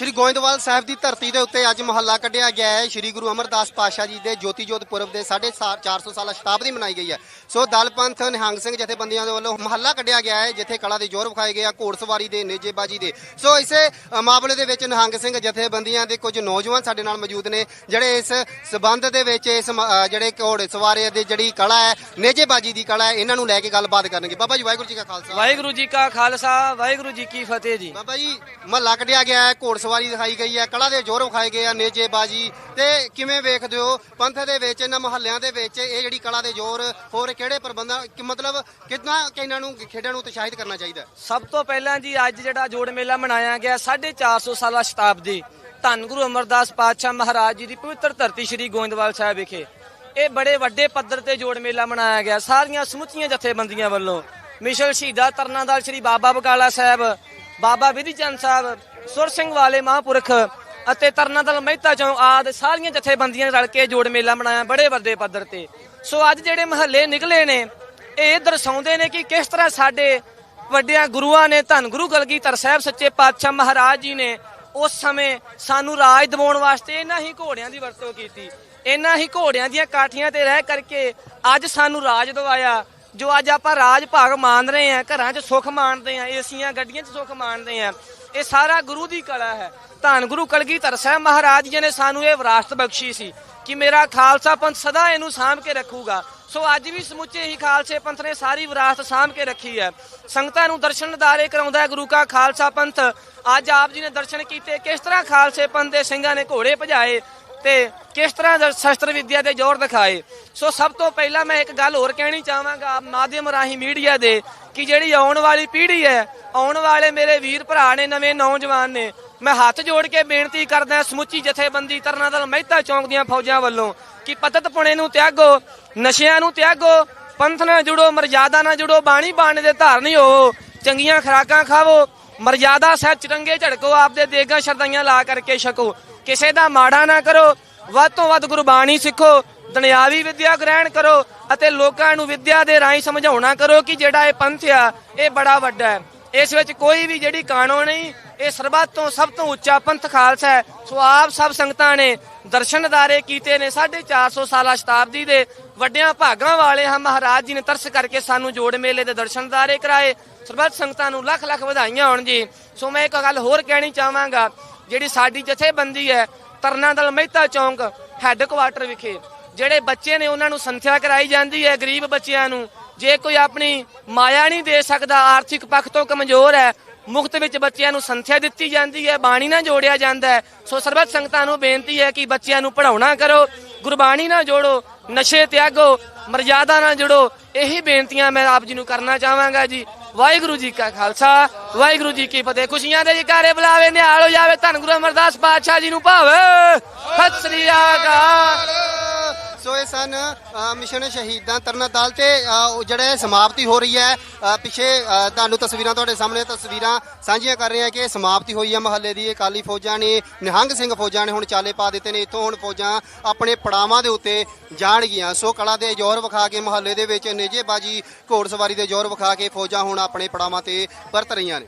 ਸ਼੍ਰੀ ਗੋਇੰਦਵਾਲ ਸਾਹਿਬ ਦੀ ਧਰਤੀ ਦੇ ਉੱਤੇ ਅੱਜ ਮਹੱਲਾ ਕੱਢਿਆ ਗਿਆ ਹੈ। ਸ਼੍ਰੀ ਗੁਰੂ ਅਮਰਦਾਸ ਪਾਤਸ਼ਾਹ ਜੀ ਦੇ ਜੋਤੀ ਜੋਤ ਪੁਰਬ ਦੇ 450 ਸਾਲਾ ਸ਼ਤਾਬਦੀ ਮਨਾਈ ਗਈ ਹੈ। ਸੋ ਦਲ ਪੰਥ ਨਿਹੰਗ ਸਿੰਘ ਜਥੇਬੰਦੀਆਂ ਦੇ ਵੱਲੋਂ ਮਹੱਲਾ ਕੱਢਿਆ ਗਿਆ ਹੈ ਜਿੱਥੇ ਕਲਾ ਦੇ ਜੋਰ ਵਿਖਾਏ ਗਏ ਆ ਘੋੜਸਵਾਰੀ ਦੇ ਨੇਜੇਬਾਜੀ ਦੇ। ਸੋ ਇਸੇ ਮਾਮਲੇ ਦੇ ਵਿੱਚ ਨਿਹੰਗ ਸਿੰਘ ਜਥੇਬੰਦੀਆਂ ਦੇ ਕੁਝ ਨੌਜਵਾਨ ਸਾਡੇ ਨਾਲ ਮੌਜੂਦ ਨੇ ਜਿਹੜੇ ਇਸ ਸਬੰਧ ਦੇ ਵਿੱਚ ਇਸ ਜਿਹੜੇ ਘੋੜੇ ਸਵਾਰੀ ਦੀ ਜਿਹੜੀ ਕਲਾ ਹੈ ਨੇਜੇਬਾਜੀ ਦੀ ਕਲਾ ਹੈ ਇਹਨਾਂ ਨੂੰ ਲੈ ਕੇ ਗੱਲਬਾਤ ਕਰਨਗੇ। ਬਾਬਾ ਜੀ ਵਾਹਿਗੁਰੂ ਜੀ ਕਾ ਖਾਲਸਾ। ਵਾਹਿਗੁਰੂ ਜੀ ਕਾ ਖਾਲਸਾ ਵਾਹਿਗੁਰੂ ਜੀ ਕੀ ਫਤਿਹ ਜੀ। ਬਾਬਾ ਜੀ ਮਹੱਲਾ ਕੱਢਿਆ ਗਿਆ ਹੈ ਘੋੜਸਵਾਰੀ ਦਿਖਾਈ ਗਈ ਹੈ, ਕਲਾ ਦੇ ਜੋਰ ਵਿਖਾਏ ਗਏ ਆ ਨੇਜੇਬਾਜੀ। ਤੇ ਕਿਵੇਂ ਵੇਖਦੇ ਹੋ, ਪੰਥ ਦੇ ਵਿੱਚ, ਇਹਨਾਂ ਮਹੱਲਿਆਂ ਦੇ ਵਿੱਚ ਇਹ ਜਿਹੜੀ ਕਲਾ ਦੇ ਜੋਰ, ਹੋਰ ਕਿਹੜੇ ਪ੍ਰਬੰਧਾਂ, ਕਿ ਮਤਲਬ ਕਿੰਨਾ ਇਹਨਾਂ ਨੂੰ, ਖੇਡਾਂ ਨੂੰ ਉਤਸ਼ਾਹਿਤ ਕਰਨਾ ਚਾਹੀਦਾ? ਸਭ ਤੋਂ ਪਹਿਲਾਂ ਜੀ, ਅੱਜ ਜਿਹੜਾ ਜੋੜ ਮੇਲਾ ਮਨਾਇਆ ਗਿਆ 450 ਸਾਲਾ ਸ਼ਤਾਬਦੀ। ਧੰਨ ਗੁਰੂ ਅਮਰਦਾਸ ਪਾਤਸ਼ਾਹ ਮਹਾਰਾਜ ਜੀ ਦੀ ਪਵਿੱਤਰ ਧਰਤੀ ਸ੍ਰੀ ਗੋਇੰਦਵਾਲ ਸਾਹਿਬ ਵਿਖੇ। ਇਹ ਬੜੇ ਵੱਡੇ ਪੱਧਰ ਤੇ ਜੋੜ ਮੇਲਾ ਮਨਾਇਆ ਗਿਆ, ਸਾਰੀਆਂ ਸਮੁੱਚੀਆਂ ਜਥੇਬੰਦੀਆਂ ਵੱਲੋਂ। ਮਿਸ਼ਲ ਸ਼ਹੀਦਾ ਤਰਨਾਦਲ ਸ੍ਰੀ ਬਾਬਾ ਬਕਾਲਾ ਸਾਹਿਬ, ਬਾਬਾ ਵਿਧੀ ਚੰਦ ਸਾਹਿਬ ਸੁਰ ਸਿੰਘ ਵਾਲੇ ਮਹਾਂਪੁਰਖ ਅਤੇ ਤਰਨਾਦਲ ਮਹਿਤਾ ਚੌਂ ਆਦ ਸਾਰੀਆਂ ਜਥੇਬੰਦੀਆਂ ਰਲ ਕੇ ਜੋੜ ਮੇਲਾ ਮਨਾਇਆ ਬੜੇ ਵੱਡੇ ਪੱਧਰ ਤੇ। ਸੋ ਅੱਜ ਜਿਹੜੇ ਮਹੱਲੇ ਨਿਕਲੇ ਨੇ, ਇਹ ਦਰਸਾਉਂਦੇ ਨੇ ਕਿ ਕਿਸ ਤਰ੍ਹਾਂ ਸਾਡੇ ਵੱਡਿਆਂ ਗੁਰੂਆਂ ਨੇ, ਧੰਨ ਗੁਰੂ ਕਲਗੀਧਰ ਸਾਹਿਬ ਸੱਚੇ ਪਾਤਸ਼ਾਹ ਮਹਾਰਾਜ ਜੀ ਨੇ ਉਸ ਸਮੇਂ ਸਾਨੂੰ ਰਾਜ ਦਿਵਾਉਣ ਵਾਸਤੇ ਇਹਨਾਂ ਹੀ ਘੋੜਿਆਂ ਦੀ ਵਰਤੋਂ ਕੀਤੀ। ਇਹਨਾਂ ਹੀ ਘੋੜਿਆਂ ਦੀਆਂ ਕਾਠੀਆਂ ਤੇ ਰਹਿ ਕਰਕੇ ਅੱਜ ਸਾਨੂੰ ਰਾਜ ਦਵਾਇਆ, ਜੋ ਅੱਜ ਆਪਾਂ ਰਾਜ ਭਾਗ ਮਾਣ ਰਹੇ ਆ ਘਰਾਂ 'ਚ ਸੁੱਖ ਮਾਣਦੇ ਆ ਏਸੀਆਂ, ਗੱਡੀਆਂ 'ਚ ਸੁੱਖ ਮਾਣਦੇ ਆ ਇਹ ਸਾਰਾ ਗੁਰੂ ਦੀ ਕਲਾ ਹੈ। ਧੰਨ ਗੁਰੂ ਕਲਗੀਧਰ ਸਾਹਿਬ ਮਹਾਰਾਜ ਜੀ ਨੇ ਸਾਨੂੰ ਇਹ ਵਿਰਾਸਤ ਬਖਸ਼ੀ ਸੀ ਕਿ ਮੇਰਾ ਖਾਲਸਾ ਪੰਥ ਸਦਾ ਇਹਨੂੰ ਸਾਂਭ ਕੇ ਰੱਖੂਗਾ। ਸੋ ਅੱਜ ਵੀ ਸਮੁੱਚੇ ਹੀ ਖਾਲਸੇ ਪੰਥ ਨੇ ਸਾਰੀ ਵਿਰਾਸਤ ਸਾਂਭ ਕੇ ਰੱਖੀ ਹੈ। ਸੰਗਤਾਂ ਨੂੰ ਦਰਸ਼ਨ ਦਿਦਾਰੇ ਕਰਾਉਂਦਾ ਹੈ ਗੁਰੂ ਕਾ ਖਾਲਸਾ ਪੰਥ। ਅੱਜ ਆਪ ਜੀ ਨੇ ਦਰਸ਼ਨ ਕੀਤੇ। ਕਿਸ ਤਰ੍ਹਾਂ ਖਾਲਸੇ ਪੰਥ ਦੇ ਸਿੰਘਾਂ ਨੇ ਘੋੜੇ ਭਜਾਏ? ਤੇ ਕਿਸ ਤਰ੍ਹਾਂ ਸ਼ਸਤਰ ਵਿਦਿਆ ਦੇ ਜ਼ੋਰ ਦਿਖਾਏ? ਸੋ ਸਭ ਤੋਂ ਪਹਿਲਾਂ ਮੈਂ ਇੱਕ ਗੱਲ ਹੋਰ ਕਹਿਣੀ ਚਾਹਾਂਗਾ ਮਾਧਿਅਮ ਰਾਹੀਂ ਮੀਡੀਆ ਦੇ ਕਿ ਜਿਹੜੀ ਆਉਣ ਵਾਲੀ ਪੀੜ੍ਹੀ ਹੈ, ਆਉਣ ਵਾਲੇ ਮੇਰੇ ਵੀਰ ਭਰਾ ਨੇ, ਨਵੇਂ ਨੌਜਵਾਨ ਨੇ, ਮੈਂ ਹੱਥ ਜੋੜ ਕੇ ਬੇਨਤੀ ਕਰਦਾ ਸਮੁੱਚੀ ਜਥੇਬੰਦੀ ਤਰਨਾਦਲ ਮਹਿਤਾ ਚੌਂਕ ਦੀਆਂ ਫੌਜਾਂ ਵੱਲੋਂ ਕਿ ਪਤਤ ਪੁਣੇ ਨੂੰ ਤਿਆਗੋ, ਨਸ਼ਿਆਂ ਨੂੰ ਤਿਆਗੋ, ਪੰਥ ਨਾਲ ਜੁੜੋ, ਮਰਜ਼ਾਦਾ ਨਾਲ ਜੁੜੋ, ਬਾਣੀ ਬਾਣੇ ਦੇ ਧਾਰਨੀ ਹੋਵੋ ਚੰਗੀਆਂ ਖਰਾਕਾਂ ਖਾਵੋ, ਮਰਜ਼ਾਦਾ ਸਹਿ ਚਰੰਗੇ ਝੜਕੋ ਆਪਦੇ ਦੇਗਾਂ ਸ਼ਰਦਾਈਆਂ ਲਾ ਕਰਕੇ ਛਕੋ। ਕਿਸੇ ਦਾ ਮਾੜਾ ਨਾ ਕਰੋ, ਵੱਧ ਤੋਂ ਵੱਧ ਗੁਰਬਾਣੀ ਸਿੱਖੋ, ਦੁਨਿਆਵੀ ਵਿੱਦਿਆ ਗ੍ਰਹਿਣ ਕਰੋ ਅਤੇ ਲੋਕਾਂ ਨੂੰ ਵਿੱਦਿਆ ਦੇ ਰਾਹੀਂ ਸਮਝਾਉਣਾ ਕਰੋ ਕਿ ਜਿਹੜਾ ਇਹ ਪੰਥ ਆ, ਇਹ ਬੜਾ ਵੱਡਾ ਹੈ। ਇਸ ਵਿੱਚ ਕੋਈ ਵੀ ਜਿਹੜੀ ਕਾਣੋ ਨਹੀਂ, ਇਹ ਸਰਬੱਤ ਤੋਂ ਸਭ ਤੋਂ ਉੱਚਾ ਪੰਥ ਖਾਲਸਾ ਹੈ। ਸੋ ਆਪ ਸਭ ਸੰਗਤਾਂ ਨੇ ਦਰਸ਼ਨਦਾਰੇ ਕੀਤੇ ਨੇ 450 ਸਾਲਾ ਸ਼ਤਾਬਦੀ ਦੇ ਵੱਡਿਆਂ ਭਾਗਾਂ ਵਾਲੇ ਹਾਂ ਮਹਾਰਾਜ ਜੀ ਨੇ ਤਰਸ ਕਰਕੇ ਸਾਨੂੰ ਜੋੜ ਮੇਲੇ ਦੇ ਦਰਸ਼ਨਦਾਰੇ ਕਰਾਏ। ਸਰਬੱਤ ਸੰਗਤਾਂ ਨੂੰ ਲੱਖ ਲੱਖ ਵਧਾਈਆਂ ਹੋਣ ਜੀ। ਸੋ ਮੈਂ ਇੱਕ ਗੱਲ ਹੋਰ ਕਹਿਣੀ ਚਾਹਾਂਗਾ ਜਿਹੜੀ ਸਾਡੀ ਜਥੇਬੰਦੀ ਹੈ, ਤਰਨਾ ਦਲ ਮਹਿਤਾ ਚੌਂਕ ਹੈੱਡਕੁਆਟਰ ਵਿਖੇ, ਜਿਹੜੇ ਬੱਚੇ ਨੇ ਉਹਨਾਂ ਨੂੰ ਸੰਥਿਆ ਕਰਾਈ ਜਾਂਦੀ ਹੈ ਗਰੀਬ ਬੱਚਿਆਂ ਨੂੰ, ਜੇ ਕੋਈ ਆਪਣੀ ਮਾਇਆ ਨਹੀਂ ਦੇ ਸਕਦਾ, ਆਰਥਿਕ ਪੱਖ ਤੋਂ ਕਮਜ਼ੋਰ ਹੈ ਮੁਫਤ ਵਿੱਚ ਬੱਚਿਆਂ ਨੂੰ ਸੰਥਿਆ ਦਿੱਤੀ ਜਾਂਦੀ ਹੈ, ਬਾਣੀ ਨਾਲ ਜੋੜਿਆ ਜਾਂਦਾ ਹੈ, ਸੋ ਸਰਬੱਤ ਸੰਗਤਾਂ ਨੂੰ ਬੇਨਤੀ ਹੈ ਕਿ ਬੱਚਿਆਂ ਨੂੰ ਪੜਾਉਣਾ ਕਰੋ, ਗੁਰਬਾਣੀ ਨਾਲ ਜੋੜੋ, ਨਸ਼ੇ ਤਿਆਗੋ, ਮਰਜ਼ਾਦਾ ਨਾਲ ਜੁੜੋ, ਇਹੀ ਬੇਨਤੀਆਂ ਮੈਂ ਆਪ ਜੀ ਨੂੰ ਕਰਨਾ ਚਾਹਾਂਗਾ ਜੀ। ਵਾਹਿਗੁਰੂ ਜੀ ਕਾ ਖਾਲਸਾ, ਵਾਹਿਗੁਰੂ ਜੀ ਕੀ ਫਤਿਹ। ਖੁਸ਼ੀਆਂ ਦੇ ਜਕਾਰੇ ਬੁਲਾਵੇ, ਨਿਹਾਲ ਹੋ ਜਾਵੇ, ਧੰਨ ਗੁਰੂ ਅਮਰਦਾਸ ਪਾਤਸ਼ਾਹ ਜੀ ਨੂੰ ਭਾਵੇ। ਸਤਿ ਸ੍ਰੀ ਅਕਾਲ। ਸੋ ਇਹ ਸਨ ਅ, ਮਿਸ਼ਨ ਸ਼ਹੀਦਾਂ ਤਰਨਤਾਲ ਤੇ ਅ, ਉਹ ਜਿਹੜਾ ਇਹ ਸਮਾਪਤੀ ਹੋ ਰਹੀ ਹੈ ਅ, ਪਿੱਛੇ ਅ, ਤੁਹਾਨੂੰ ਤਸਵੀਰਾਂ ਤੁਹਾਡੇ ਸਾਹਮਣੇ ਤਸਵੀਰਾਂ ਸਾਂਝੀਆਂ ਕਰ ਰਹੇ ਹਾਂ ਕਿ ਸਮਾਪਤੀ ਹੋਈ ਹੈ ਮਹੱਲੇ ਦੀ ਅਕਾਲੀ ਫੌਜਾਂ ਨੇ ਨਿਹੰਗ ਸਿੰਘ ਫੌਜਾਂ ਨੇ ਹੁਣ ਚਾਲੇ ਪਾ ਦਿੱਤੇ ਨੇ ਇੱਥੋਂ ਹੁਣ ਫੌਜਾਂ ਆਪਣੇ ਪੜਾਵਾਂ ਦੇ ਉੱਤੇ ਜਾਣਗੀਆਂ। ਸੋ ਕਲਾ ਦੇ ਜ਼ੋਰ ਵਿਖਾ ਕੇ ਮਹੱਲੇ ਦੇ ਵਿੱਚ ਨੇਜੇਬਾਜੀ ਘੋੜਸਵਾਰੀ ਦੇ ਜ਼ੋਰ ਵਿਖਾ ਕੇ ਫੌਜਾਂ ਹੁਣ ਆਪਣੇ ਪੜਾਵਾਂ ਤੇ ਪਰਤ ਰਹੀਆਂ ਨੇ।